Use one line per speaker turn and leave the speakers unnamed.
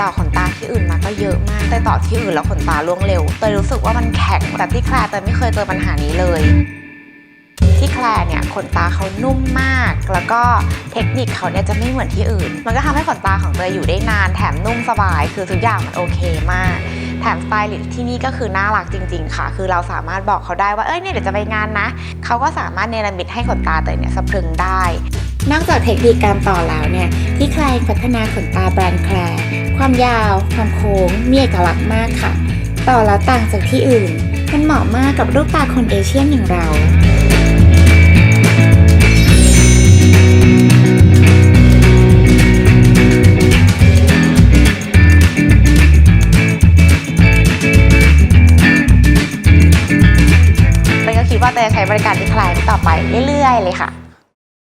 ต่อขนตาที่อื่นมาก็เยอะมากแต่ต่อที่อื่นแล้วขนตาร่วงเร็วเตยรู้สึกว่ามันแข็งแต่ที่แคลร์เตยไม่เคยเจอปัญหานี้เลย ที่แคลร์เนี่ยขนตาเขานุ่มมาก แล้วก็เทคนิคเขาเนี่ยจะไม่เหมือนที่อื่น มันก็ทำให้ขนตาของเตยอยู่ได้นานแถมนุ่มสบาย คือทุกอย่างมันโอเคมากแถมสไตลิสต์ที่นี่ก็คือน่ารักจริง ๆ ค่ะ คือเราสามารถบอกเขาได้ว่า เอ้ยเนี่ยเดี๋ยวจะไปงานนะ เขาก็สามารถเนรมิตให้ขนตาเตยเนี่ยสะพรึงได้
นอกจากเทคนิคการต่อแล้วเนี่ยที่แคลร์พัฒนาขนตาแบรนด์แคลร์ความยาว ความโค้งมีเอกลักษณ์มากค่ะ ต่อแล้วต่างจากที่อื่น มันเหมาะมากกับรูปตาคนเอเชียนอย่างเรา
เตยก็คิดว่าเตยจะใช้บริการที่คลร์ต่อไปเรื่อยๆเลยค่ะ